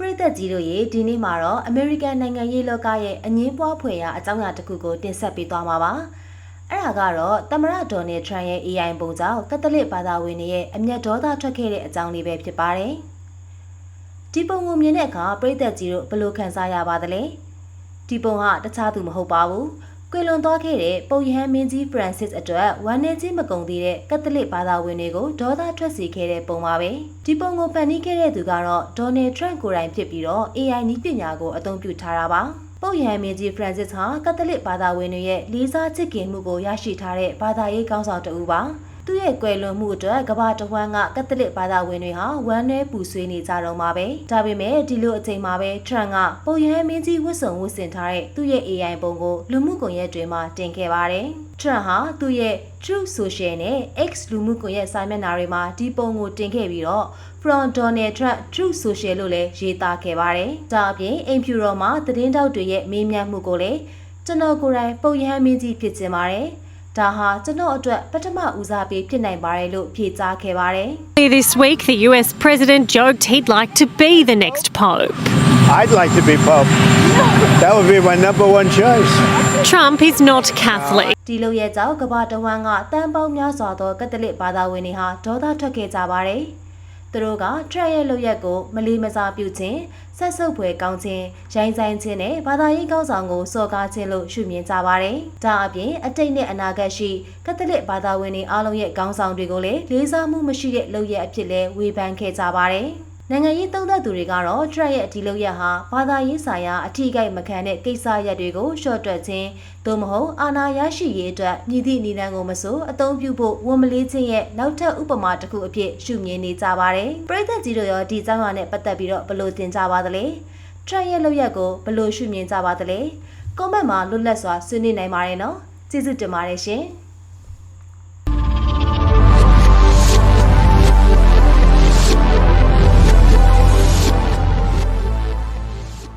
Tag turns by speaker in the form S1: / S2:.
S1: ပရိသတ်ကြီးတို့ရေဒီနေ့မှာတော့အမေရိကန်နိုင်ငံရေးလောကရဲ့အငင်းပွားဖွယ်ရာအကြောင်းအရာတစ်ခုကိုတင်ဆက်ပေးသွားမှာပါ။အဲ့ဒါကတော့သမ္မတဒေါ်နယ်ထရန့်ရဲ့ AI ပုံကြောင့်ကက်သလစ်ဘာသာဝင်တွေရဲ့အမျက်ဒေါသထွက်ခဲ့တဲ့အကြောင်းလေးပဲဖြစ်ပါတယ်။ဒီပုံကိုမြင်တဲ့အခါပရိသတ်ကြီးတို့ဘယ်လိုခံစားရပါသလဲ။ဒီပုံကတခြားသူမဟုတ်ပါဘူး။ ကွေလွန်သွားခဲ့တဲ့ပုံရဟန်းမင်းကြီးဖရန်စစ်အတွက်ဝမ်းနည်းခြင်းမကုန်သေးတဲ့ကက်သလစ်ဘာသာဝင်တွေကိုဒေါသထွက်စေခဲ့တဲ့ပုံပါပဲဒီပုံကိုဖန်တီးခဲ့တဲ့သူကတော့ဒေါ်နယ်ထရန့်ကိုယ်တိုင်ဖြစ်ပြီးတော့ AI နည်းပညာကိုအသုံးပြုထားတာပါပုတ်ရဟန်းမင်းကြီးဖရန်စစ်ဟာကက်သလစ်ဘာသာဝင်တွေရဲ့လေးစားချစ်ခင်မှုကိုရရှိထားတဲ့ဘာသာရေးကောင်းဆောင်တဦးပါ သူ့ရဲ့ကွယ်လွန်မှုအတွက်ကမ္ဘာတဝန်းကကက်သလစ်ဘာသာဝင်တွေဟာဝမ်းနည်းပူဆွေးနေကြတော့မှာပဲဒါပေမဲ့ဒီလိုအချိန်မှာပဲထရန့်ကပုံရဟန်းမင်းကြီးဝတ်စုံဝတ်ဆင်ထားတဲ့သူ့ရဲ့ AI ပုံကိုလူမှုကွန်ရက်တွေမှာတင်ခဲ့ပါတယ်ထရန့်ဟာသူ့ရဲ့ Truth Social နဲ့ X လူမှုကွန်ရက်စာမျက်နှာတွေမှာဒီပုံကိုတင်ခဲ့ပြီးတော့ From Donald Trump Truth Social လို့လည်းရေးသားခဲ့ပါတယ်ဒါအပြင်အိမ်ဖြူတော်မှာသတင်းတောက်တွေရဲ့မေးမြန်းမှုကိုလည်းကျွန်တော်ကိုယ်တိုင်ပုံရဟန်းမင်းကြီးဖြစ်ချင်ပါတယ် ဒါဟာကျွန်တော်အတွက်ပထမဦးစားပေးဖြစ်နိုင်ပါတယ်လို့ဖြေကြားခဲ့ပါတယ်။
S2: This week, the US president joked he'd like to be the next pope.
S3: I'd like to be Pope. That would be my number one choice.
S2: Trump is not Catholic.
S1: ဒီလိုရဲ့ကြောင့်ကမ္ဘာတဝန်းကတန်ပေါင်းများစွာသောကက်သလစ်ဘာသာဝင်တွေဟာဒေါသထွက်ခဲ့ကြပါတယ်။ သူတို့ကထရက်ရဲ့လုပ်ရက်ကိုမလီမစာပြုခြင်းဆက်ဆုပ်ဖွယ်ကောင်းခြင်းရိုင်းဆိုင်ခြင်းနဲ့ဘာသာရေးကောင်းဆောင်ကိုစော်ကားခြင်းလို့ရှုမြင်ကြပါတယ်။ဒါအပြင်အတိတ်နဲ့အနာဂတ်ရှိကက်သလစ်ဘာသာဝင်တွေအားလုံးရဲ့ကောင်းဆောင်တွေကိုလည်းလေးစားမှုမရှိတဲ့လုပ်ရက်အဖြစ်လဲဝေဖန်ခဲ့ကြပါတယ်။ နိုင်ငံရေးသုံးသပ်သူတွေကတော့ Trump ရဲ့ဒီလုပ်ရက်ဟာဘာသာရေးဆိုင်ရာအထီးကိတ်မခံတဲ့ကိစ္စရပ်တွေကိုရှော့တွက်ခြင်းသို့မဟုတ်အာဏာရရှိရေးအတွက်မြည်သည့်နေတန်းကိုမဆိုအသုံးပြုဖို့ဝန်မလေးခြင်းရဲ့နောက်ထပ်ဥပမာတစ်ခုအဖြစ်ရှုမြင်နေကြပါတယ်။ပြည်သက်ကြီးတို့ရောဒီအကြောင်းအရာနဲ့ပတ်သက်ပြီးတော့ဘယ်လိုသင်ကြပါသလဲ။ Trump ရဲ့လုပ်ရက်ကိုဘယ်လိုရှုမြင်ကြပါသလဲ။ comment မှာလွတ်လပ်စွာဆွေးနွေးနိုင်ပါတယ်နော်။ကျေးဇူးတင်ပါတယ်ရှင်။